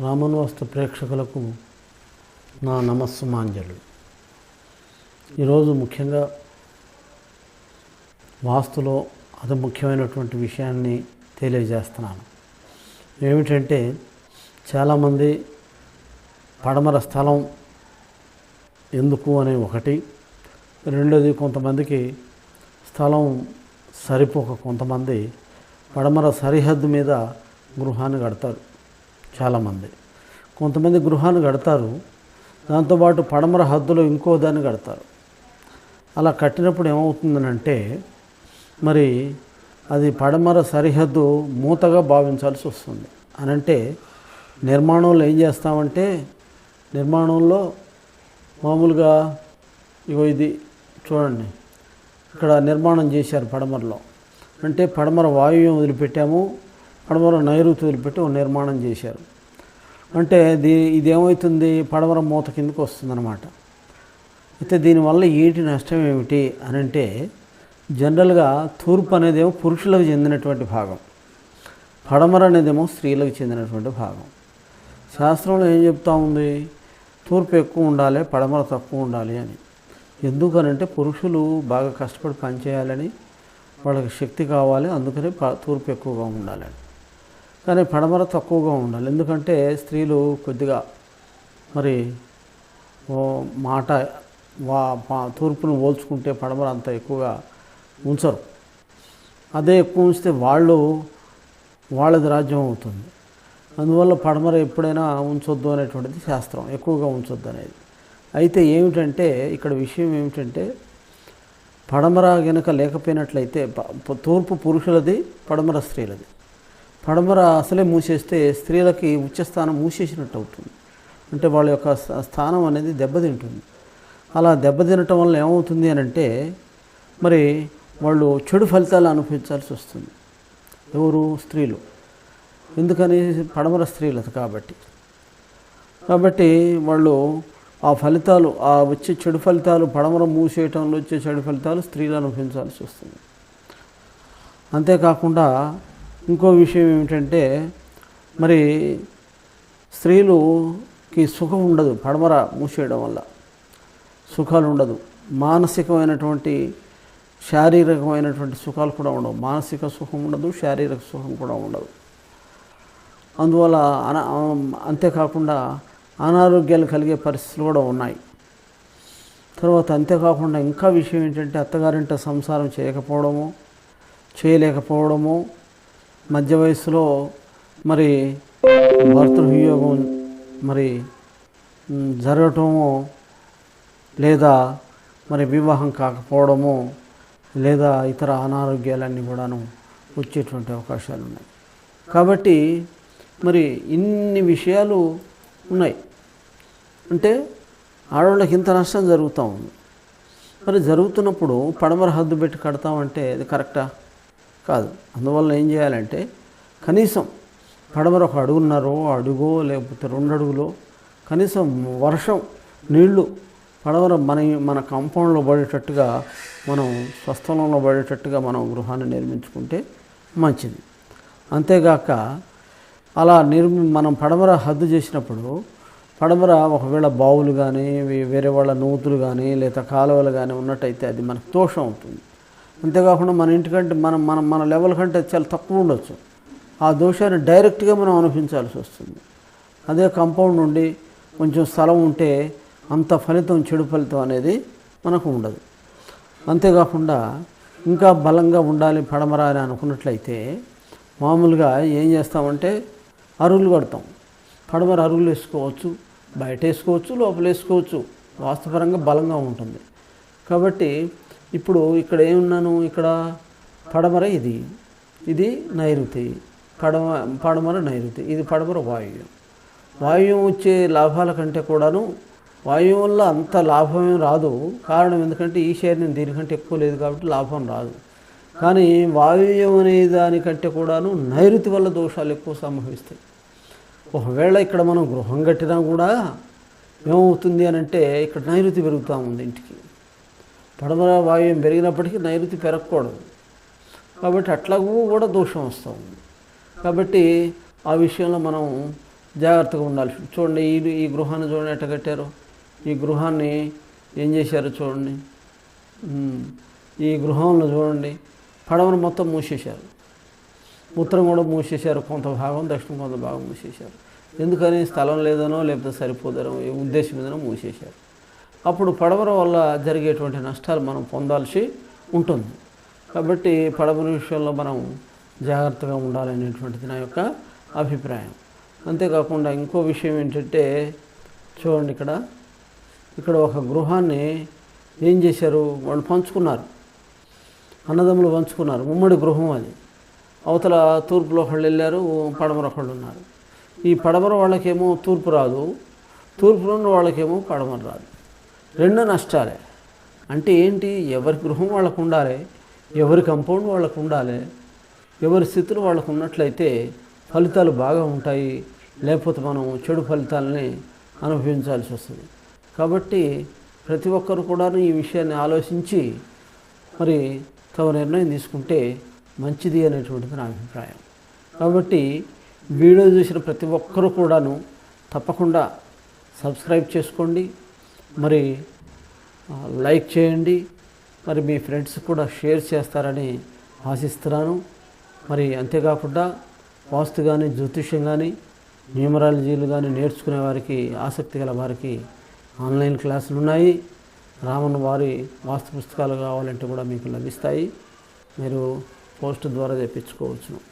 రామన్ వాస్తు ప్రేక్షకులకు నా నమస్సుమాంజలు. ఈరోజు ముఖ్యంగా వాస్తులో అతి ముఖ్యమైనటువంటి విషయాన్ని తెలియజేస్తున్నాను. ఏమిటంటే చాలామంది పడమర స్థలం ఎందుకు అనే ఒకటి రెండోది కొంతమందికి స్థలం సరిపోక కొంతమంది పడమర సరిహద్దు మీద గృహాన్ని కడతారు. చాలామంది. కొంతమంది గృహాన్ని కడతారు. దాంతోపాటు పడమర హద్దులో ఇంకో దాన్ని కడతారు. అలా కట్టినప్పుడు ఏమవుతుందనంటే మరి అది పడమర సరిహద్దు మూతగా భావించాల్సి వస్తుంది. అనంటే నిర్మాణంలో ఏం చేస్తామంటే నిర్మాణంలో మామూలుగా ఇగో ఇది చూడండి. ఇక్కడ నిర్మాణం చేశారు పడమరలో. అంటే పడమర వాయువ్యం వదిలిపెట్టాము. పడమర నైరుతి వదిలిపెట్టి నిర్మాణం చేశారు. అంటే దీ ఇదేమవుతుంది పడమర మూత కిందకు వస్తుందన్నమాట. అయితే దీనివల్ల ఏంటి నష్టం ఏమిటి అని అంటే జనరల్గా తూర్పు అనేదేమో పురుషులకు చెందినటువంటి భాగం. పడమర అనేదేమో స్త్రీలకు చెందినటువంటి భాగం. శాస్త్రంలో ఏం చెప్తా ఉంది? తూర్పు ఎక్కువ ఉండాలి పడమర తక్కువ ఉండాలి అని. ఎందుకనంటే పురుషులు బాగా కష్టపడి పనిచేయాలని వాళ్ళకి శక్తి కావాలి అందుకని తూర్పు ఎక్కువగా ఉండాలని. కానీ పడమర తక్కువగా ఉండాలి. ఎందుకంటే స్త్రీలు కొద్దిగా మరి ఓ మాట వా తూర్పును పోల్చుకుంటే పడమర అంత ఎక్కువగా ఉంచరు. అదే ఎక్కువ ఉంచితే వాళ్ళు వాళ్ళది రాజ్యం అవుతుంది. అందువల్ల పడమర ఎప్పుడైనా ఉంచొద్దు అనేటువంటిది శాస్త్రం. ఎక్కువగా ఉంచొద్దు అనేది. అయితే ఏమిటంటే ఇక్కడ విషయం ఏమిటంటే పడమర గనక లేకపోయినట్లయితే తూర్పు పురుషులది పడమర స్త్రీలది. పడమర అసలే మూసేస్తే స్త్రీలకి ఉచ్చస్థానం మూసేసినట్టు అవుతుంది అంటే వాళ్ళ యొక్క స్థానం అనేది దెబ్బతింటుంది. అలా దెబ్బతినటం వల్ల ఏమవుతుంది అని అంటే మరి వాళ్ళు చెడు ఫలితాలు అనుభవించాల్సి వస్తుంది. ఎవరు? స్త్రీలు. ఎందుకని? పడమర స్త్రీలది కాబట్టి. కాబట్టి వాళ్ళు ఆ ఫలితాలు ఆ వచ్చే చెడు ఫలితాలు పడమర మూసేయటంలో వచ్చే చెడు ఫలితాలు స్త్రీలు అనుభవించాల్సి వస్తుంది. అంతేకాకుండా ఇంకో విషయం ఏమిటంటే మరి స్త్రీలుకి సుఖం ఉండదు పడమర మూసేయడం వల్ల. సుఖాలు ఉండదు. మానసికమైనటువంటి శారీరకమైనటువంటి సుఖాలు కూడా ఉండవు. మానసిక సుఖం ఉండదు శారీరక సుఖం కూడా ఉండదు. అందువల్ల అన అంతేకాకుండా అనారోగ్యాలు కలిగే పరిస్థితులు కూడా ఉన్నాయి. తర్వాత అంతేకాకుండా ఇంకా విషయం ఏంటంటే అత్తగారింట సంసారం చేయకపోవడము చేయలేకపోవడము మధ్య వయసులో మరి భర్తృవియోగం మరి జరగటము లేదా మరి వివాహం కాకపోవడము లేదా ఇతర అనారోగ్యాలన్నీ కూడాను వచ్చేటువంటి అవకాశాలు ఉన్నాయి. కాబట్టి మరి ఇన్ని విషయాలు ఉన్నాయి. అంటే ఆడవాళ్ళకి ఇంత నష్టం జరుగుతూ ఉంది. మరి జరుగుతున్నప్పుడు పడమర హద్దు పెట్టి కడతామంటే అది కరెక్టా? కాదు. అందువల్ల ఏం చేయాలంటే కనీసం పడమర ఒక అడుగున్నరో అడుగో లేకపోతే రెండు అడుగులో కనీసం వర్షం నీళ్ళు పడమర మన మన కాంపౌండ్లో పడేటట్టుగా మనం స్వస్థలంలో పడేటట్టుగా మనం గృహాన్ని నిర్మించుకుంటే మంచిది. అంతేగాక అలా నిర్మి మనం పడమర హద్దు చేసినప్పుడు పడమర ఒకవేళ బావులు కానీ వేరే వాళ్ళ నూతులు కానీ లేదా కాలువలు కానీ ఉన్నట్టయితే అది మనకు దోషం అవుతుంది. అంతేకాకుండా మన ఇంటికంటే మనం మన మన లెవెల్ కంటే చాలా తక్కువ ఉండొచ్చు. ఆ దోషాన్ని డైరెక్ట్గా మనం అనుభవించాల్సి వస్తుంది. అదే కాంపౌండ్ నుండి కొంచెం స్థలం ఉంటే అంత ఫలితం చెడు ఫలితం అనేది మనకు ఉండదు. అంతేకాకుండా ఇంకా బలంగా ఉండాలి పడమరా అని అనుకున్నట్లయితే మామూలుగా ఏం చేస్తామంటే అరుగులు కడతాం. పడమర అరుగులు వేసుకోవచ్చు బయట వేసుకోవచ్చు లోపల వేసుకోవచ్చు. వాస్తుపరంగా బలంగా ఉంటుంది. కాబట్టి ఇప్పుడు ఇక్కడ ఏమున్నాను? ఇక్కడ పడమర ఇది. ఇది నైరుతి. పడమ పడమర నైరుతి. ఇది పడమర వాయువ్యం వాయువ్యం వచ్చే లాభాల కంటే కూడాను వాయువు వల్ల అంత లాభం ఏం రాదు. కారణం ఎందుకంటే ఈ శరీరం దీనికంటే ఎక్కువ లేదు కాబట్టి లాభం రాదు. కానీ వాయువ్యం అనే దానికంటే కూడాను నైరుతి వల్ల దోషాలు ఎక్కువ సంభవిస్తాయి. ఒకవేళ ఇక్కడ మనం గృహం కట్టినా కూడా ఏమవుతుంది అని అంటే ఇక్కడ నైరుతి పెరుగుతూ ఉంది ఇంటికి. పడమర వాయువ్యం పెరిగినప్పటికీ నైరుతి పెరగకూడదు. కాబట్టి అట్లాగూ కూడా దోషం వస్తూ ఉంది. కాబట్టి ఆ విషయంలో మనం జాగ్రత్తగా ఉండాలి చూడండి ఈ ఈ గృహాన్ని చూడండి ఎట్ట కట్టారు. ఈ గృహాన్ని ఏం చేశారు చూడండి. ఈ గృహంలో చూడండి. పడవను మొత్తం మూసేశారు. ఉత్తరం కూడా మూసేశారు. కొంత భాగం దక్షిణం కొంత భాగం మూసేశారు. ఎందుకని స్థలం లేదనో లేకపోతే సరిపోదనో ఏ ఉద్దేశం మీదనో మూసేశారు. అప్పుడు పడవల వల్ల జరిగేటువంటి నష్టాలు మనం పొందాల్సి ఉంటుంది. కాబట్టి పడవల విషయంలో మనం జాగ్రత్తగా ఉండాలనేటువంటిది నా యొక్క అభిప్రాయం. అంతేకాకుండా ఇంకో విషయం ఏంటంటే చూడండి ఇక్కడ ఇక్కడ ఒక గృహాన్ని ఏం చేశారు? వాళ్ళు పంచుకున్నారు. అన్నదమ్ములు పంచుకున్నారు. ఉమ్మడి గృహం అది. అవతల తూర్పులో ఒకళ్ళు వెళ్ళారు పడమర ఒకళ్ళు ఉన్నారు. ఈ పడమర వాళ్ళకేమో తూర్పు రాదు. తూర్పులో ఉన్న వాళ్ళకేమో పడమర రాదు. రెండు నష్టాలే. అంటే ఏంటి? ఎవరి గృహం వాళ్ళకు ఉండాలి ఎవరి కంపౌండ్ వాళ్ళకు ఉండాలి ఎవరి స్థితులు వాళ్ళకు ఉన్నట్లయితే ఫలితాలు బాగా ఉంటాయి లేకపోతే మనం చెడు ఫలితాలని అనుభవించాల్సి వస్తుంది. కాబట్టి ప్రతి ఒక్కరు కూడా ఈ విషయాన్ని ఆలోచించి మరి తమ నిర్ణయం తీసుకుంటే మంచిది అనేటువంటిది నా అభిప్రాయం. కాబట్టి వీడియో చూసిన ప్రతి ఒక్కరు కూడాను తప్పకుండా సబ్స్క్రైబ్ చేసుకోండి. మరి లైక్ చేయండి. మరి మీ ఫ్రెండ్స్ కూడా షేర్ చేస్తారని ఆశిస్తున్నాను. మరి అంతేకాకుండా వాస్తు కానీ జ్యోతిష్యం కానీ న్యూమరాలజీలు కానీ నేర్చుకునే వారికి ఆసక్తి గల వారికి ఆన్లైన్ క్లాసులు ఉన్నాయి. రామన్ వారి వాస్తు పుస్తకాలు కావాలంటే కూడా మీకు లభిస్తాయి. మీరు పోస్ట్ ద్వారా తెప్పించుకోవచ్చును.